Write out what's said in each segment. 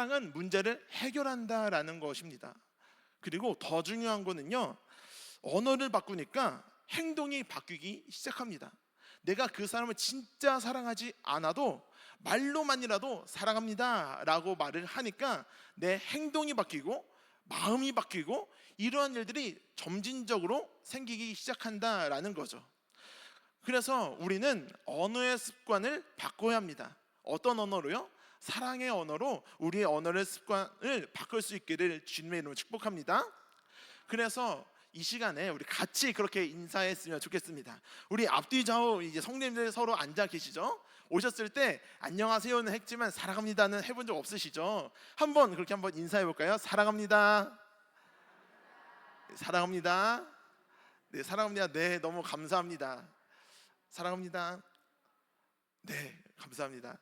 사랑은 문제를 해결한다라는 것입니다. 그리고 더 중요한 거는요. 언어를 바꾸니까 행동이 바뀌기 시작합니다. 내가 그 사람을 진짜 사랑하지 않아도 말로만이라도 사랑합니다 라고 말을 하니까 내 행동이 바뀌고 마음이 바뀌고 이러한 일들이 점진적으로 생기기 시작한다라는 거죠. 그래서 우리는 언어의 습관을 바꿔야 합니다. 어떤 언어로요? 사랑의 언어로 우리의 언어의 습관을 바꿀 수 있기를 주님의 이름으로 축복합니다. 그래서 이 시간에 우리 같이 그렇게 인사했으면 좋겠습니다. 우리 앞뒤 좌우 이제 성님들 서로 앉아 계시죠? 오셨을 때 안녕하세요는 했지만 사랑합니다는 해본 적 없으시죠? 한번 그렇게 한번 인사해 볼까요? 사랑합니다. 네, 사랑합니다. 네, 사랑합니다. 네, 너무 감사합니다. 사랑합니다. 네, 감사합니다.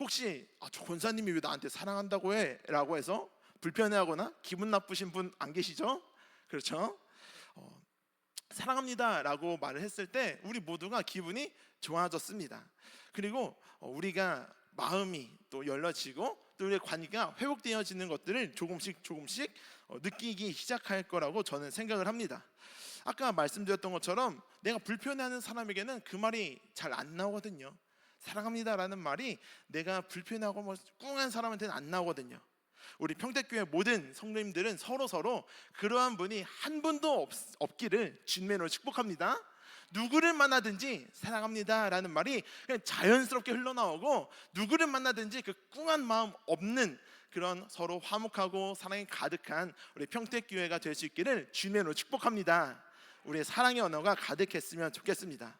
혹시 아, 저 권사님이 왜 나한테 사랑한다고 해?라고 해서 불편해하거나 기분 나쁘신 분 안 계시죠? 그렇죠? 어, 사랑합니다 라고 말을 했을 때 우리 모두가 기분이 좋아졌습니다. 그리고 어, 우리가 마음이 또 열려지고 또 우리의 관계가 회복되어지는 것들을 조금씩 조금씩 어, 느끼기 시작할 거라고 저는 생각을 합니다. 아까 말씀드렸던 것처럼 내가 불편해하는 사람에게는 그 말이 잘 안 나오거든요. 사랑합니다라는 말이 내가 불편하고 뭐 꿍한 사람한테는 안 나오거든요. 우리 평택교회 모든 성도님들은 서로 서로 그러한 분이 한 분도 없, 없기를 주님으로 축복합니다. 누구를 만나든지 사랑합니다라는 말이 그냥 자연스럽게 흘러나오고 누구를 만나든지 그 꿍한 마음 없는 그런 서로 화목하고 사랑이 가득한 우리 평택교회가 될 수 있기를 주님으로 축복합니다. 우리의 사랑의 언어가 가득했으면 좋겠습니다.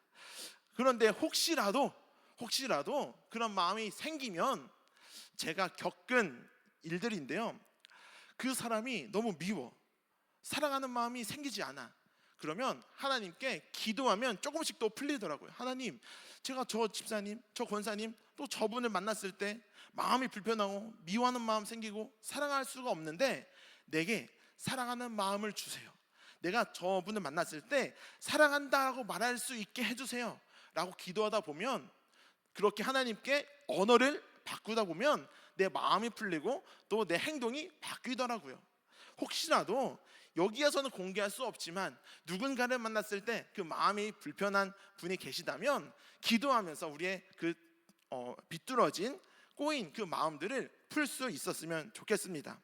그런데 혹시라도 혹시라도 그런 마음이 생기면 제가 겪은 일들인데요. 그 사람이 너무 미워. 사랑하는 마음이 생기지 않아. 그러면 하나님께 기도하면 조금씩 또 풀리더라고요. 하나님, 제가 저 집사님, 저 권사님, 또 저분을 만났을 때 마음이 불편하고 미워하는 마음 생기고 사랑할 수가 없는데 내게 사랑하는 마음을 주세요. 내가 저분을 만났을 때 사랑한다고 말할 수 있게 해주세요. 라고 기도하다 보면 그렇게 하나님께 언어를 바꾸다 보면 내 마음이 풀리고 또 내 행동이 바뀌더라고요. 혹시라도 여기에서는 공개할 수 없지만 누군가를 만났을 때 그 마음이 불편한 분이 계시다면 기도하면서 우리의 그 어, 비뚤어진 꼬인 그 마음들을 풀 수 있었으면 좋겠습니다.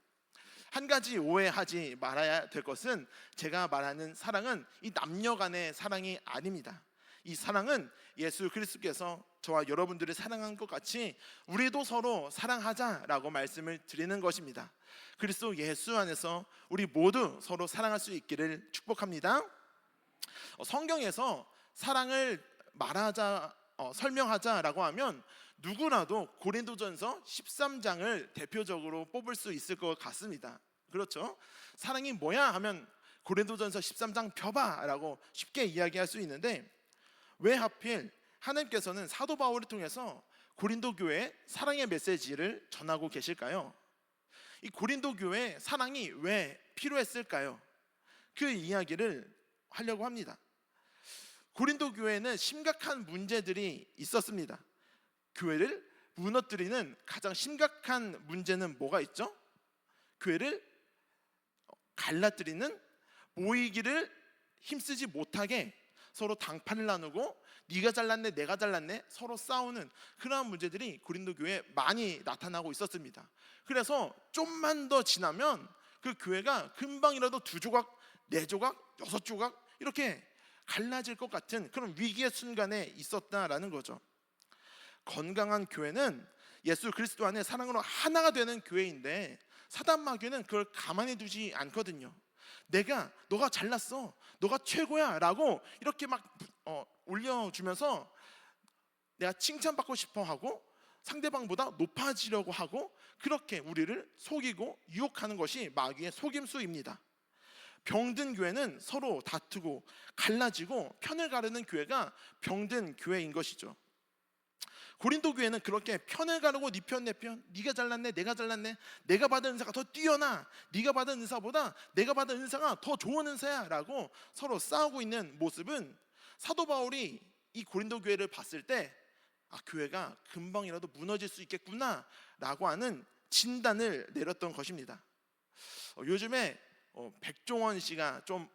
한 가지 오해하지 말아야 될 것은 제가 말하는 사랑은 이 남녀 간의 사랑이 아닙니다. 이 사랑은 예수 그리스도께서 저와 여러분들을 사랑한 것 같이 우리도 서로 사랑하자라고 말씀을 드리는 것입니다. 그리스도 예수 안에서 우리 모두 서로 사랑할 수 있기를 축복합니다. 어, 성경에서 사랑을 말하자 어, 설명하자라고 하면 누구라도 고린도전서 13장을 대표적으로 뽑을 수 있을 것 같습니다. 그렇죠? 사랑이 뭐야 하면 고린도전서 13장 펴봐라고 쉽게 이야기할 수 있는데 왜 하필 하나님께서는 사도 바울을 통해서 고린도 교회에 사랑의 메시지를 전하고 계실까요? 이 고린도 교회 사랑이 왜 필요했을까요? 그 이야기를 하려고 합니다. 고린도 교회는 심각한 문제들이 있었습니다. 교회를 무너뜨리는 가장 심각한 문제는 뭐가 있죠? 교회를 갈라뜨리는 모이기를 힘쓰지 못하게 서로 당판을 나누고 네가 잘났네 내가 잘났네 서로 싸우는 그러한 문제들이 고린도 교회에 많이 나타나고 있었습니다. 그래서 좀만 더 지나면 그 교회가 금방이라도 두 조각, 네 조각, 여섯 조각 이렇게 갈라질 것 같은 그런 위기의 순간에 있었다라는 거죠. 건강한 교회는 예수 그리스도 안에 사랑으로 하나가 되는 교회인데 사단 마귀는 그걸 가만히 두지 않거든요. 내가 너가 잘났어, 너가 최고야라고 이렇게 막 어, 올려주면서 내가 칭찬받고 싶어 하고 상대방보다 높아지려고 하고 그렇게 우리를 속이고 유혹하는 것이 마귀의 속임수입니다. 병든 교회는 서로 다투고 갈라지고 편을 가르는 교회가 병든 교회인 것이죠. 고린도 교회는 그렇게 편을 가르고 네 편 내 편, 네가 잘났네, 내가 잘났네, 내가 받은 은사가 더 뛰어나, 네가 받은 은사보다 내가 받은 은사가 더 좋은 은사야라고 서로 싸우고 있는 모습은 사도 바울이 이 고린도 교회를 봤을 때 아, 교회가 금방이라도 무너질 수 있겠구나라고 하는 진단을 내렸던 것입니다. 어, 요즘에 어, 백종원 씨가 좀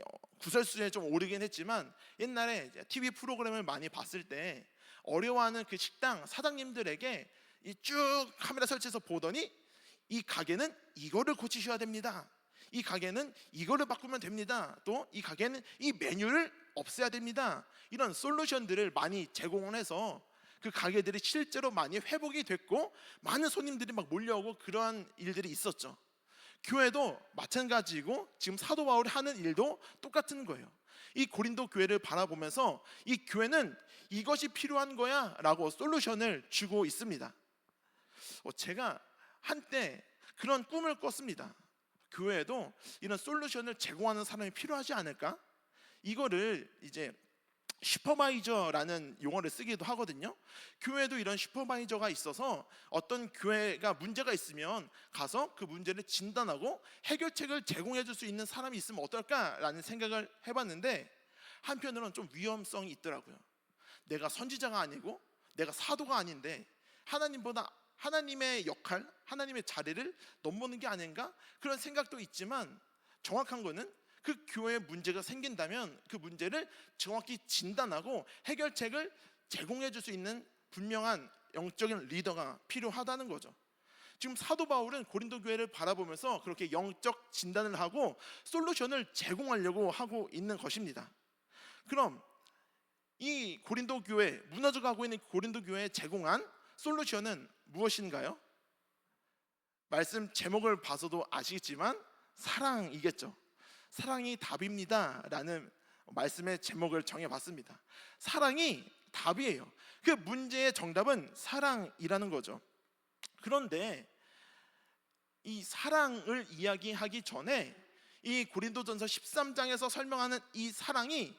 어, 구설수에 좀 오르긴 했지만 옛날에 TV 프로그램을 많이 봤을 때 어려워하는 그 식당 사장님들에게 이 쭉 카메라 설치해서 보더니 이 가게는 이거를 고치셔야 됩니다. 이 가게는 이거를 바꾸면 됩니다. 또 이 가게는 이 메뉴를 없애야 됩니다. 이런 솔루션들을 많이 제공을 해서 그 가게들이 실제로 많이 회복이 됐고 많은 손님들이 막 몰려오고 그러한 일들이 있었죠. 교회도 마찬가지고 지금 사도 바울이 하는 일도 똑같은 거예요. 이 고린도 교회를 바라보면서 이 교회는 이것이 필요한 거야라고 솔루션을 주고 있습니다. 어, 제가 한때 그런 꿈을 꿨습니다. 교회에도 이런 솔루션을 제공하는 사람이 필요하지 않을까? 이거를 이제 슈퍼바이저라는 용어를 쓰기도 하거든요. 교회도 이런 슈퍼바이저가 있어서 어떤 교회가 문제가 있으면 가서 그 문제를 진단하고 해결책을 제공해 줄 수 있는 사람이 있으면 어떨까라는 생각을 해봤는데 한편으로는 좀 위험성이 있더라고요. 내가 선지자가 아니고 내가 사도가 아닌데 하나님보다 하나님의 역할, 하나님의 자리를 넘보는 게 아닌가 그런 생각도 있지만 정확한 거는 그 교회에 문제가 생긴다면 그 문제를 정확히 진단하고 해결책을 제공해 줄 수 있는 분명한 영적인 리더가 필요하다는 거죠. 지금 사도 바울은 고린도 교회를 바라보면서 그렇게 영적 진단을 하고 솔루션을 제공하려고 하고 있는 것입니다. 그럼 이 고린도 교회 무너져 가고 있는 고린도 교회에 제공한 솔루션은 무엇인가요? 말씀 제목을 봐서도 아시겠지만 사랑이겠죠. 사랑이 답입니다 라는 말씀의 제목을 정해봤습니다. 사랑이 답이에요. 그 문제의 정답은 사랑이라는 거죠. 그런데 이 사랑을 이야기하기 전에 이 고린도전서 13장에서 설명하는 이 사랑이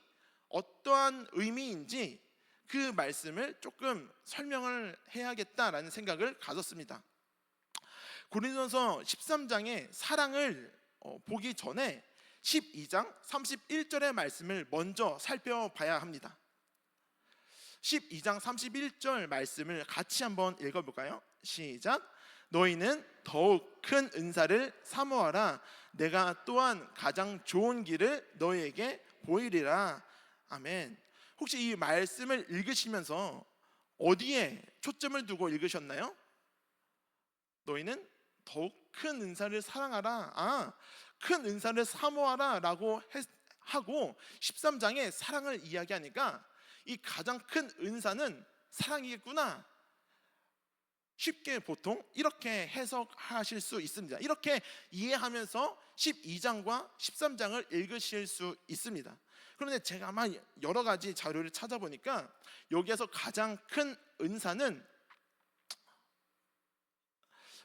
어떠한 의미인지 그 말씀을 조금 설명을 해야겠다라는 생각을 가졌습니다. 고린도전서 13장의 사랑을 어, 보기 전에 12장 31절의 말씀을 먼저 살펴봐야 합니다. 12장 31절 말씀을 같이 한번 읽어볼까요? 시작. 너희는 더욱 큰 은사를 사모하라. 내가 또한 가장 좋은 길을 너희에게 보이리라. 아멘. 혹시 이 말씀을 읽으시면서 어디에 초점을 두고 읽으셨나요? 너희는 더욱 큰 은사를 사랑하라. 아, 큰 은사를 사모하라라고 하고 13장에 사랑을 이야기하니까 이 가장 큰 은사는 사랑이겠구나. 쉽게 보통 이렇게 해석하실 수 있습니다. 이렇게 이해하면서 12장과 13장을 읽으실 수 있습니다. 그런데 제가 아마 여러 가지 자료를 찾아보니까 여기에서 가장 큰 은사는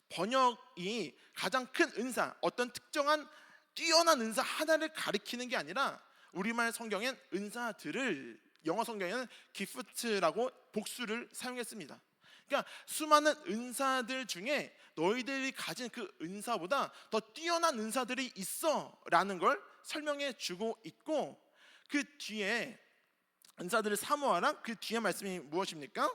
번역이 가장 큰 은사, 어떤 특정한 뛰어난 은사 하나를 가리키는 게 아니라 우리말 성경엔 은사들을 영어 성경에는 기프트라고 복수를 사용했습니다. 그러니까 수많은 은사들 중에 너희들이 가진 그 은사보다 더 뛰어난 은사들이 있어라는 걸 설명해 주고 있고 그 뒤에 은사들을 사모하라 그 뒤에 말씀이 무엇입니까?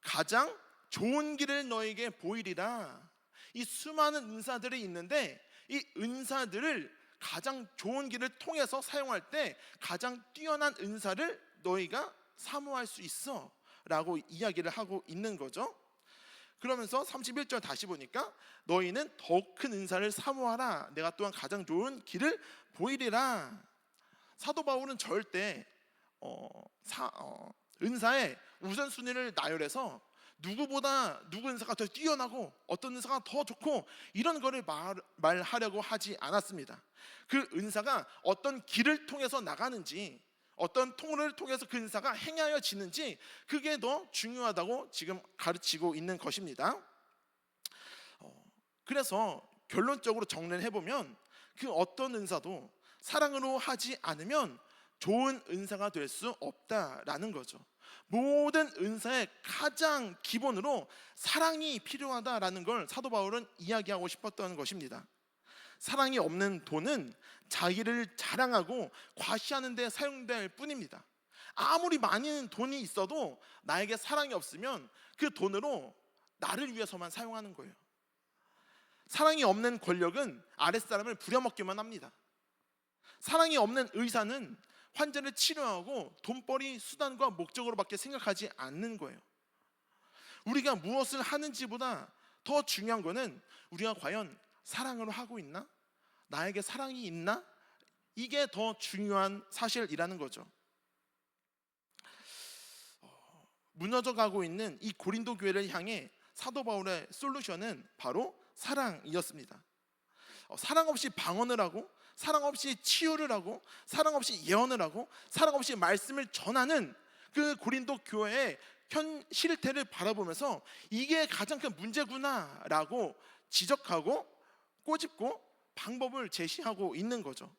가장 좋은 길을 너에게 보이리라. 이 수많은 은사들이 있는데 이 은사들을 가장 좋은 길을 통해서 사용할 때 가장 뛰어난 은사를 너희가 사모할 수 있어 라고 이야기를 하고 있는 거죠. 그러면서 31절 다시 보니까 너희는 더욱 큰 은사를 사모하라. 내가 또한 가장 좋은 길을 보이리라. 사도 바울은 절대 어, 사, 어, 은사의 우선순위를 나열해서 누구보다 누구 은사가 더 뛰어나고 어떤 은사가 더 좋고 이런 거를 말, 말하려고 하지 않았습니다. 그 은사가 어떤 길을 통해서 나가는지 어떤 통로를 통해서 그 은사가 행하여지는지 그게 더 중요하다고 지금 가르치고 있는 것입니다. 어, 그래서 결론적으로 정리를 해보면 그 어떤 은사도 사랑으로 하지 않으면 좋은 은사가 될 수 없다라는 거죠. 모든 은사의 가장 기본으로 사랑이 필요하다라는 걸 사도 바울은 이야기하고 싶었던 것입니다. 사랑이 없는 돈은 자기를 자랑하고 과시하는 데 사용될 뿐입니다. 아무리 많은 돈이 있어도 나에게 사랑이 없으면 그 돈으로 나를 위해서만 사용하는 거예요. 사랑이 없는 권력은 아랫사람을 부려먹기만 합니다. 사랑이 없는 의사는 환자를 치료하고 돈벌이 수단과 목적으로밖에 생각하지 않는 거예요. 우리가 무엇을 하는지보다 더 중요한 거는 우리가 과연 사랑으로 하고 있나? 나에게 사랑이 있나? 이게 더 중요한 사실이라는 거죠. 어, 무너져 가고 있는 이 고린도 교회를 향해 사도 바울의 솔루션은 바로 사랑이었습니다. 어, 사랑 없이 방언을 하고 사랑 없이 치유를 하고 사랑 없이 예언을 하고 사랑 없이 말씀을 전하는 그 고린도 교회의 현 실태를 바라보면서 이게 가장 큰 문제구나라고 지적하고 꼬집고 방법을 제시하고 있는 거죠.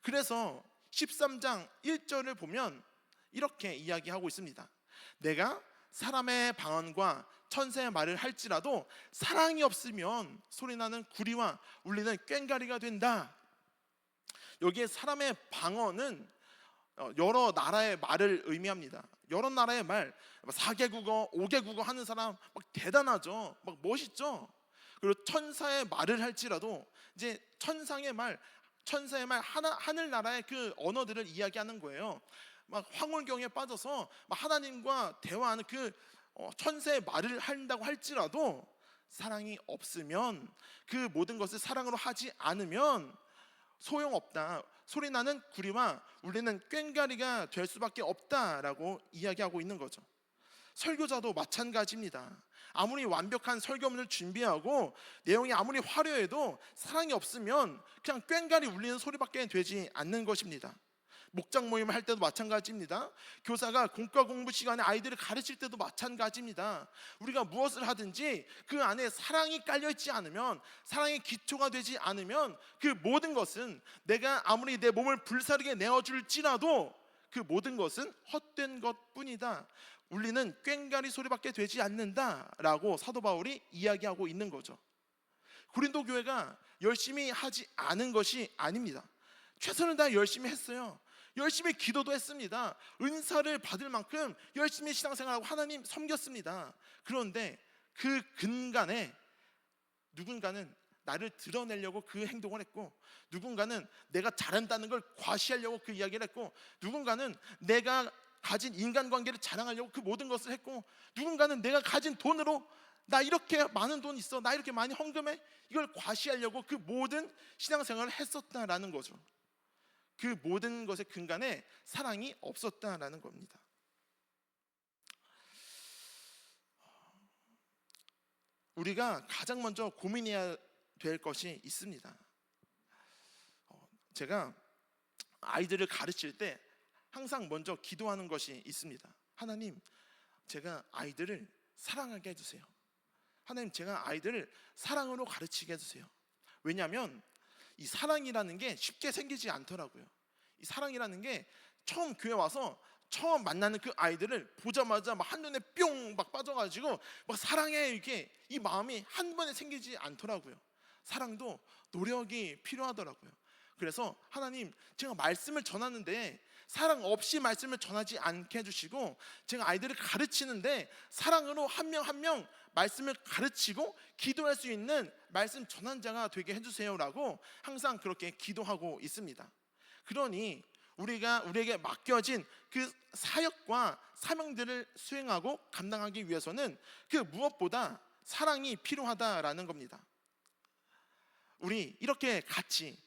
그래서 13장 1절을 보면 이렇게 이야기하고 있습니다. 내가 사람의 방언과 천사의 말을 할지라도 사랑이 없으면 소리나는 구리와 울리는 꽹가리가 된다. 여기에 사람의 방언은 어, 여러 나라의 말을 의미합니다. 여러 나라의 말, 4개국어, 5개국어 하는 사람 막 대단하죠. 막 멋있죠. 그리고 천사의 말을 할지라도 이제 천상의 말, 천사의 말 하나 하늘 나라의 그 언어들을 이야기하는 거예요. 막 황홀경에 빠져서 막 하나님과 대화하는 그 어, 천사의 말을 한다고 할지라도 사랑이 없으면 그 모든 것을 사랑으로 하지 않으면 소용없다. 소리 나는 구리와 울리는 꽹가리가 될 수밖에 없다라고 이야기하고 있는 거죠. 설교자도 마찬가지입니다. 아무리 완벽한 설교문을 준비하고 내용이 아무리 화려해도 사랑이 없으면 그냥 꽹가리 울리는 소리밖에 되지 않는 것입니다. 목장 모임을 할 때도 마찬가지입니다. 교사가 공과 공부 시간에 아이들을 가르칠 때도 마찬가지입니다. 우리가 무엇을 하든지 그 안에 사랑이 깔려 있지 않으면 사랑의 기초가 되지 않으면 그 모든 것은 내가 아무리 내 몸을 불사르게 내어 줄지라도 그 모든 것은 헛된 것뿐이다. 울리는 꽹가리 소리밖에 되지 않는다라고 사도 바울이 이야기하고 있는 거죠. 고린도 교회가 열심히 하지 않은 것이 아닙니다. 최선을 다해 열심히 했어요. 열심히 기도도 했습니다. 은사를 받을 만큼 열심히 신앙생활하고 하나님 섬겼습니다. 그런데 그 근간에 누군가는 나를 드러내려고 그 행동을 했고 누군가는 내가 잘한다는 걸 과시하려고 그 이야기를 했고 누군가는 내가 가진 인간관계를 자랑하려고 그 모든 것을 했고 누군가는 내가 가진 돈으로 나 이렇게 많은 돈 있어 나 이렇게 많이 헌금해 이걸 과시하려고 그 모든 신앙생활을 했었다라는 거죠. 그 모든 것의 근간에 사랑이 없었다라는 겁니다. 우리가 가장 먼저 고민해야 될 것이 있습니다. 어, 제가 아이들을 가르칠 때 항상 먼저 기도하는 것이 있습니다. 하나님, 제가 아이들을 사랑하게 해주세요. 하나님, 제가 아이들을 사랑으로 가르치게 해주세요. 왜냐하면 이 사랑이라는 게 쉽게 생기지 않더라고요. 이 사랑이라는 게 처음 교회 와서 처음 만나는 그 아이들을 보자마자 막 한눈에 뿅 막 빠져가지고 막 사랑해 이렇게 이 마음이 한 번에 생기지 않더라고요. 사랑도 노력이 필요하더라고요. 그래서 하나님 제가 말씀을 전하는데 사랑 없이 말씀을 전하지 않게 해주시고 제가 아이들을 가르치는데 사랑으로 한 명 한명 말씀을 가르치고 기도할 수 있는 말씀 전환자가 되게 해주세요라고 항상 그렇게 기도하고 있습니다. 그러니 우리가 우리에게 맡겨진 그 사역과 사명들을 수행하고 감당하기 위해서는 그 무엇보다 사랑이 필요하다라는 겁니다. 우리 이렇게 같이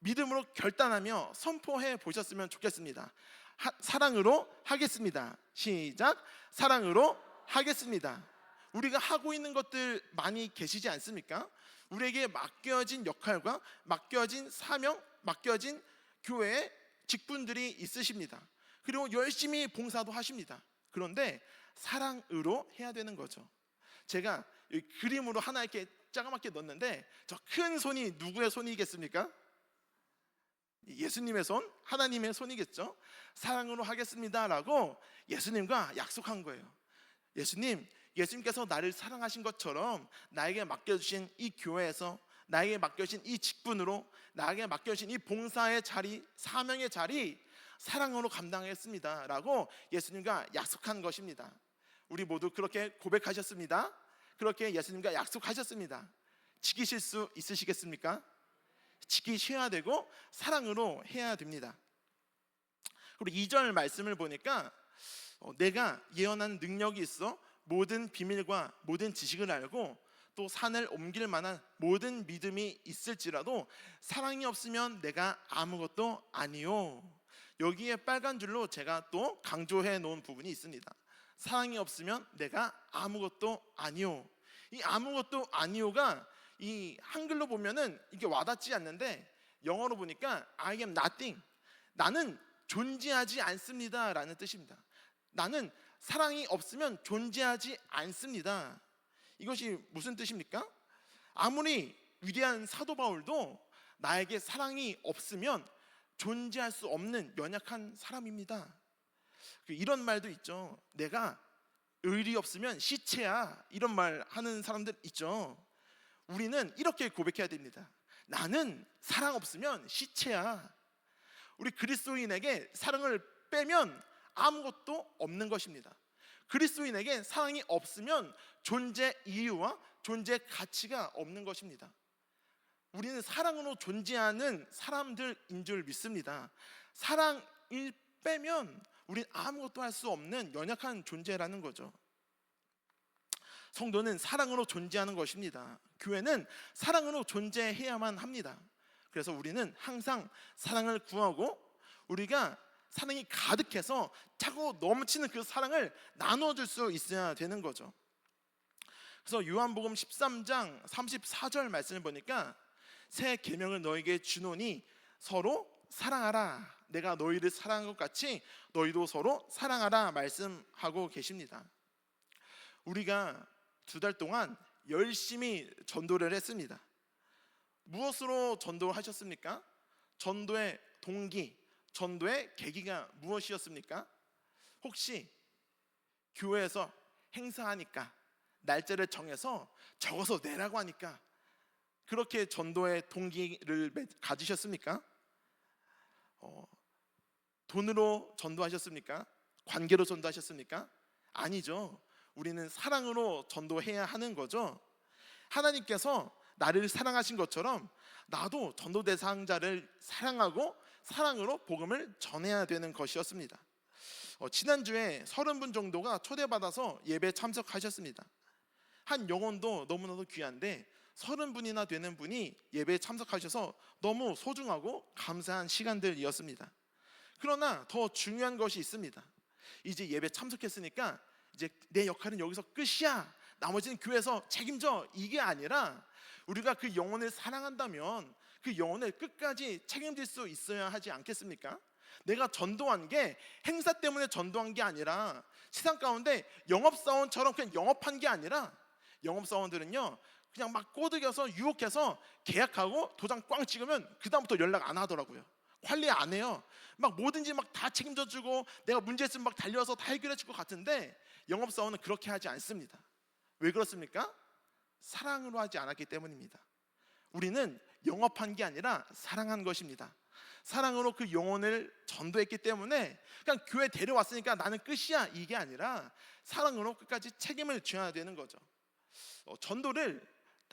믿음으로 결단하며 선포해 보셨으면 좋겠습니다. 하, 사랑으로 하겠습니다. 시작. 사랑으로 하겠습니다. 우리가 하고 있는 것들 많이 계시지 않습니까? 우리에게 맡겨진 역할과 맡겨진 사명, 맡겨진 교회에 직분들이 있으십니다. 그리고 열심히 봉사도 하십니다. 그런데 사랑으로 해야 되는 거죠. 제가 그림으로 하나 이렇게 짜가맣게 넣었는데 저 큰 손이 누구의 손이겠습니까? 예수님의 손, 하나님의 손이겠죠. 사랑으로 하겠습니다라고 예수님과 약속한 거예요. 예수님, 예수님께서 나를 사랑하신 것처럼 나에게 맡겨주신 이 교회에서 나에게 맡겨진 이 직분으로 나에게 맡겨진 이 봉사의 자리, 사명의 자리 사랑으로 감당했습니다 라고 예수님과 약속한 것입니다. 우리 모두 그렇게 고백하셨습니다. 그렇게 예수님과 약속하셨습니다. 지키실 수 있으시겠습니까? 지키셔야 되고 사랑으로 해야 됩니다. 그리고 2절 말씀을 보니까 어, 내가 예언한 능력이 있어 모든 비밀과 모든 지식을 알고 또 산을 옮길 만한 모든 믿음이 있을지라도 사랑이 없으면 내가 아무것도 아니요. 여기에 빨간 줄로 제가 또 강조해 놓은 부분이 있습니다. 사랑이 없으면 내가 아무것도 아니요. 이 아무것도 아니요가 이 한글로 보면은 이게 와닿지 않는데 영어로 보니까 I am nothing. 나는 존재하지 않습니다라는 뜻입니다. 나는 사랑이 없으면 존재하지 않습니다. 이것이 무슨 뜻입니까? 아무리 위대한 사도 바울도 나에게 사랑이 없으면 존재할 수 없는 연약한 사람입니다. 그 이런 말도 있죠. 내가 의리 없으면 시체야. 이런 말 하는 사람들 있죠. 우리는 이렇게 고백해야 됩니다. 나는 사랑 없으면 시체야. 우리 그리스도인에게 사랑을 빼면 아무것도 없는 것입니다. 그리스도인에게 사랑이 없으면 존재 이유와 존재 가치가 없는 것입니다. 우리는 사랑으로 존재하는 사람들인 줄 믿습니다. 사랑을 빼면 우린 아무것도 할 수 없는 연약한 존재라는 거죠. 성도는 사랑으로 존재하는 것입니다. 교회는 사랑으로 존재해야만 합니다. 그래서 우리는 항상 사랑을 구하고 우리가 사랑이 가득해서 차고 넘치는 그 사랑을 나눠줄 수 있어야 되는 거죠. 그래서 요한복음 13장 34절 말씀을 보니까 새 계명을 너에게 주노니 서로 사랑하라. 내가 너희를 사랑한 것 같이 너희도 서로 사랑하라 말씀하고 계십니다. 우리가 두 달 동안 열심히 전도를 했습니다. 무엇으로 전도하셨습니까? 전도의 동기, 전도의 계기가 무엇이었습니까? 혹시 교회에서 행사하니까 날짜를 정해서 적어서 내라고 하니까 그렇게 전도의 동기를 매- 가지셨습니까? 어, 돈으로 전도하셨습니까? 관계로 전도하셨습니까? 아니죠. 우리는 사랑으로 전도해야 하는 거죠. 하나님께서 나를 사랑하신 것처럼 나도 전도 대상자를 사랑하고 사랑으로 복음을 전해야 되는 것이었습니다. 어, 지난주에 서른 분 정도가 초대받아서 예배 참석하셨습니다. 한 영혼도 너무나도 귀한데 서른 분이나 되는 분이 예배에 참석하셔서 너무 소중하고 감사한 시간들이었습니다. 그러나 더 중요한 것이 있습니다. 이제 예배 참석했으니까 이제 내 역할은 여기서 끝이야. 나머지는 교회에서 책임져. 이게 아니라 우리가 그 영혼을 사랑한다면 그 영혼을 끝까지 책임질 수 있어야 하지 않겠습니까? 내가 전도한 게 행사 때문에 전도한 게 아니라 세상 가운데 영업사원처럼 그냥 영업한 게 아니라 영업사원들은요 그냥 막 꼬드겨서 유혹해서 계약하고 도장 꽝 찍으면 그다음부터 연락 안 하더라고요 관리 안 해요 막 뭐든지 막 다 책임져 주고 내가 문제 있으면 막 달려서 다 해결해 줄 것 같은데 영업사원은 그렇게 하지 않습니다 왜 그렇습니까? 사랑으로 하지 않았기 때문입니다 우리는 영업한 게 아니라 사랑한 것입니다 사랑으로 그 영혼을 전도했기 때문에 그냥 교회 데려왔으니까 나는 끝이야 이게 아니라 사랑으로 끝까지 책임을 져야 되는 거죠. 어, 전도를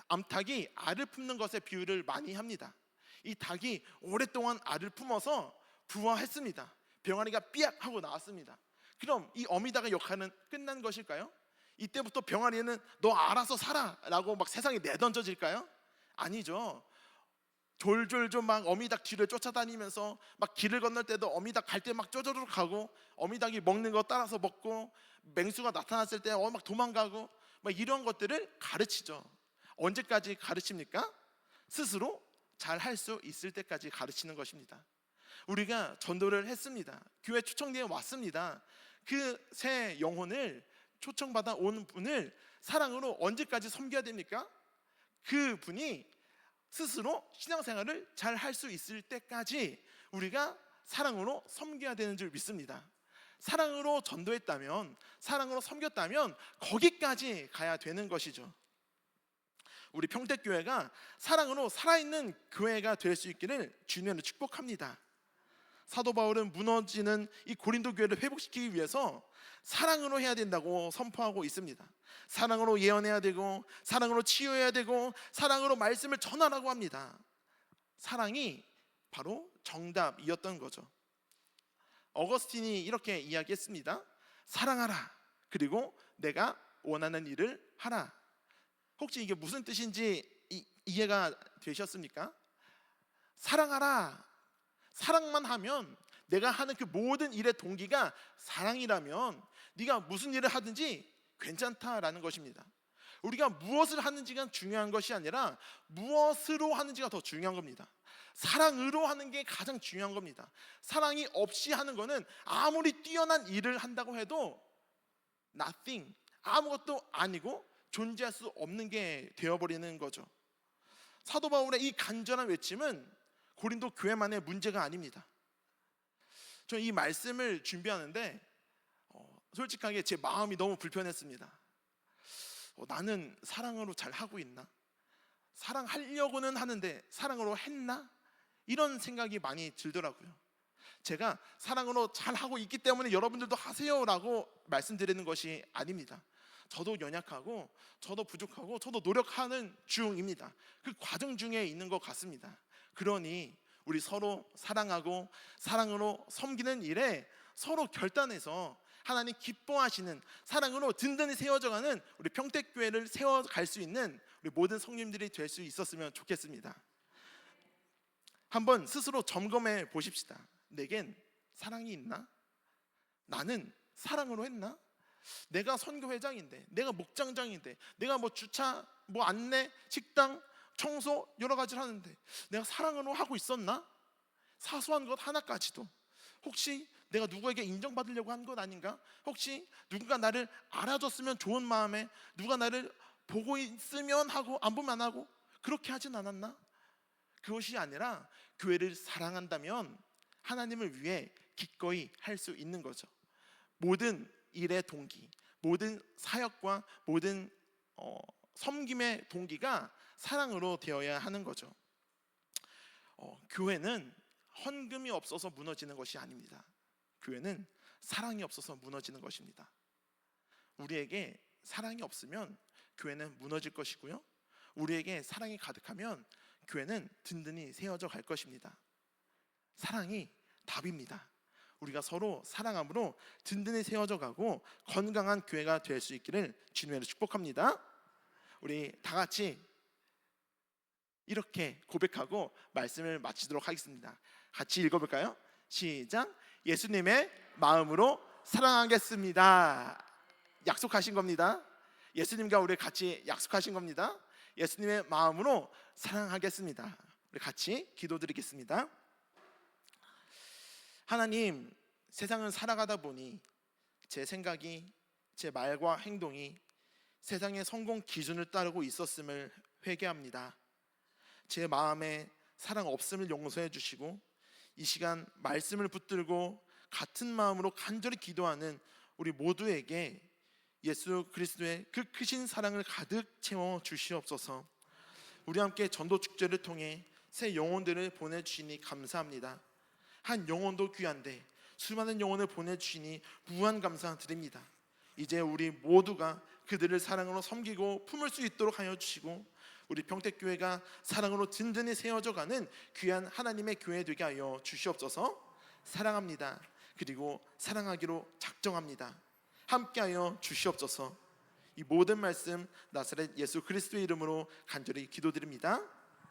암탉이 알을 품는 것에 비유를 많이 합니다. 이 닭이 오랫동안 알을 품어서 부화했습니다. 병아리가 삐약 하고 나왔습니다. 그럼 이 어미닭의 역할은 끝난 것일까요? 이때부터 병아리는 너 알아서 살아라고 막 세상에 내던져질까요? 아니죠. 졸졸졸 막 어미닭 뒤를 쫓아다니면서 막 길을 건널 때도 어미닭 갈 때 막 쪼조르 가고 어미닭이 먹는 거 따라서 먹고 맹수가 나타났을 때 어 막 도망가고 막 이런 것들을 가르치죠. 언제까지 가르칩니까? 스스로 잘 할 수 있을 때까지 가르치는 것입니다. 우리가 전도를 했습니다. 교회 초청대에 왔습니다. 그 새 영혼을 초청받아 온 분을 사랑으로 언제까지 섬겨야 됩니까? 그 분이 스스로 신앙생활을 잘 할 수 있을 때까지 우리가 사랑으로 섬겨야 되는 줄 믿습니다. 사랑으로 전도했다면, 사랑으로 섬겼다면 거기까지 가야 되는 것이죠. 우리 평택교회가 사랑으로 살아있는 교회가 될 수 있기를 주님으로 축복합니다. 사도 바울은 무너지는 이 고린도 교회를 회복시키기 위해서 사랑으로 해야 된다고 선포하고 있습니다. 사랑으로 예언해야 되고 사랑으로 치유해야 되고 사랑으로 말씀을 전하라고 합니다. 사랑이 바로 정답이었던 거죠. 어거스틴이 이렇게 이야기했습니다. 사랑하라. 그리고 내가 원하는 일을 하라. 혹시 이게 무슨 뜻인지 이, 이해가 되셨습니까? 사랑하라. 사랑만 하면 내가 하는 그 모든 일의 동기가 사랑이라면 네가 무슨 일을 하든지 괜찮다라는 것입니다. 우리가 무엇을 하는지가 중요한 것이 아니라 무엇으로 하는지가 더 중요한 겁니다. 사랑으로 하는 게 가장 중요한 겁니다. 사랑이 없이 하는 거는 아무리 뛰어난 일을 한다고 해도 nothing 아무것도 아니고 존재할 수 없는 게 되어버리는 거죠. 사도 바울의 이 간절한 외침은 고린도 교회만의 문제가 아닙니다. 저이 말씀을 준비하는데 어, 솔직하게 제 마음이 너무 불편했습니다. 어, 나는 사랑으로 잘 하고 있나? 사랑하려고는 하는데 사랑으로 했나? 이런 생각이 많이 들더라고요. 제가 사랑으로 잘 하고 있기 때문에 여러분들도 하세요라고 말씀드리는 것이 아닙니다. 저도 연약하고 저도 부족하고 저도 노력하는 중입니다. 그 과정 중에 있는 것 같습니다. 그러니 우리 서로 사랑하고 사랑으로 섬기는 일에 서로 결단해서 하나님 기뻐하시는 사랑으로 든든히 세워져가는 우리 평택교회를 세워갈 수 있는 우리 모든 성님들이 될 수 있었으면 좋겠습니다. 한번 스스로 점검해 보십시다. 내겐 사랑이 있나? 나는 사랑으로 했나? 내가 선교회장인데, 내가 목장장인데, 내가 뭐 주차, 뭐 안내, 식당, 청소 여러 가지를 하는데 내가 사랑으로 하고 있었나? 사소한 것 하나까지도 혹시 내가 누구에게 인정받으려고 한 것 아닌가? 혹시 누군가 나를 알아줬으면 좋은 마음에 누가 나를 보고 있으면 하고 안 보면 안 하고 그렇게 하진 않았나? 그것이 아니라 교회를 사랑한다면 하나님을 위해 기꺼이 할 수 있는 거죠. 모든 일의 동기, 모든 사역과 모든 어, 섬김의 동기가 사랑으로 되어야 하는 거죠. 어, 교회는 헌금이 없어서 무너지는 것이 아닙니다. 교회는 사랑이 없어서 무너지는 것입니다. 우리에게 사랑이 없으면 교회는 무너질 것이고요. 우리에게 사랑이 가득하면 교회는 든든히 세워져 갈 것입니다. 사랑이 답입니다. 우리가 서로 사랑함으로 든든히 세워져 가고 건강한 교회가 될 수 있기를 주님으로 축복합니다. 우리 다 같이 이렇게 고백하고 말씀을 마치도록 하겠습니다. 같이 읽어볼까요? 시작. 예수님의 마음으로 사랑하겠습니다. 약속하신 겁니다. 예수님과 우리 같이 약속하신 겁니다. 예수님의 마음으로 사랑하겠습니다. 우리 같이 기도드리겠습니다. 하나님, 세상을 살아가다 보니 제 생각이 제 말과 행동이 세상의 성공 기준을 따르고 있었음을 회개합니다. 제 마음에 사랑 없음을 용서해 주시고 이 시간 말씀을 붙들고 같은 마음으로 간절히 기도하는 우리 모두에게 예수 그리스도의 그 크신 사랑을 가득 채워 주시옵소서. 우리 함께 전도 축제를 통해 새 영혼들을 보내 주시니 감사합니다. 한 영혼도 귀한데 수많은 영혼을 보내 주시니 무한 감사드립니다. 이제 우리 모두가 그들을 사랑으로 섬기고 품을 수 있도록 하여 주시고 우리 평택교회가 사랑으로 든든히 세워져 가는 귀한 하나님의 교회 되게 하여 주시옵소서 사랑합니다. 그리고 사랑하기로 작정합니다. 함께하여 주시옵소서 이 모든 말씀 나사렛 예수 그리스도의 이름으로 간절히 기도드립니다.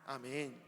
아멘.